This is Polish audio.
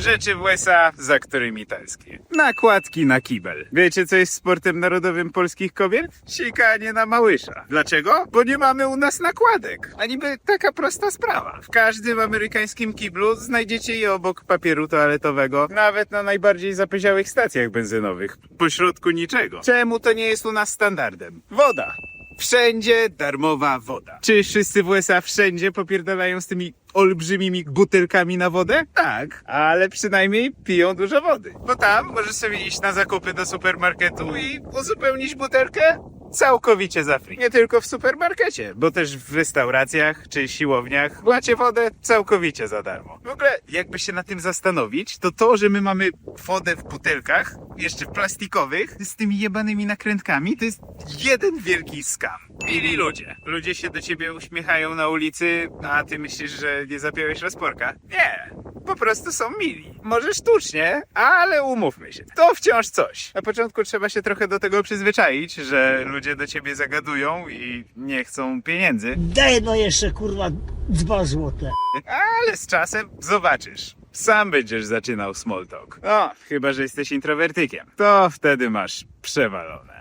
Rzeczy w USA, za którymi tęsknię. Nakładki na kibel. Wiecie, co jest sportem narodowym polskich kobiet? Sikanie na małysza. Dlaczego? Bo nie mamy u nas nakładek. A niby taka prosta sprawa. W każdym amerykańskim kiblu znajdziecie je obok papieru toaletowego, nawet na najbardziej zapyziałych stacjach benzynowych. Pośrodku niczego. Czemu to nie jest u nas standardem? Woda. Wszędzie darmowa woda. Czy wszyscy w USA wszędzie popierdalają z tymi olbrzymimi butelkami na wodę? Tak, ale przynajmniej piją dużo wody. Bo tam możesz sobie iść na zakupy do supermarketu i uzupełnić butelkę całkowicie za free. Nie tylko w supermarkecie, bo też w restauracjach czy siłowniach macie wodę całkowicie za darmo. W ogóle, jakby się na tym zastanowić, to to, że my mamy wodę w butelkach, jeszcze plastikowych, z tymi jebanymi nakrętkami, to jest jeden wielki skam. Mili ludzie. Ludzie się do ciebie uśmiechają na ulicy, a ty myślisz, że nie zapiąłeś rozporka? Nie. Po prostu są mili. Może sztucznie, ale umówmy się. To wciąż coś. Na początku trzeba się trochę do tego przyzwyczaić, że ludzie do ciebie zagadują i nie chcą pieniędzy, Daj no jeszcze kurwa dwa złote. ale z czasem zobaczysz. Sam będziesz zaczynał small talk. O, chyba, że jesteś introwertykiem. To wtedy masz przewalone.